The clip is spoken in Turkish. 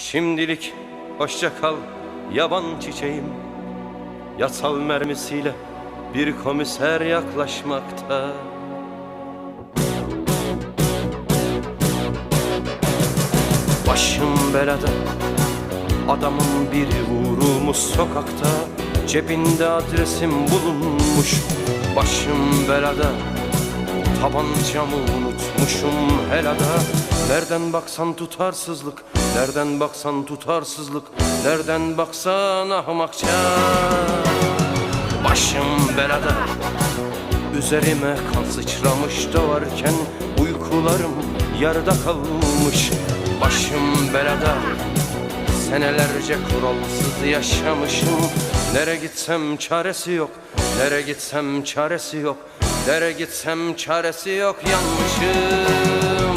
Şimdilik hoşça kal yaban çiçeğim. Yasal mermisiyle bir komiser yaklaşmakta. Başım belada Adamın biri vurulmuş sokakta. Cebinde adresim bulunmuş Başım belada. Tabancamı unutmuşum helada Nereden baksan tutarsızlık Nereden baksan tutarsızlık Nereden baksan ahmakça Başım belada Üzerime kan sıçramış doğarken Uykularım yarıda kalmış. Başım belada Senelerce kuralsız yaşamışım. Nere gitsem çaresi yok Nere gitsem çaresi yok Nere gitsem çaresi yok Yanmışım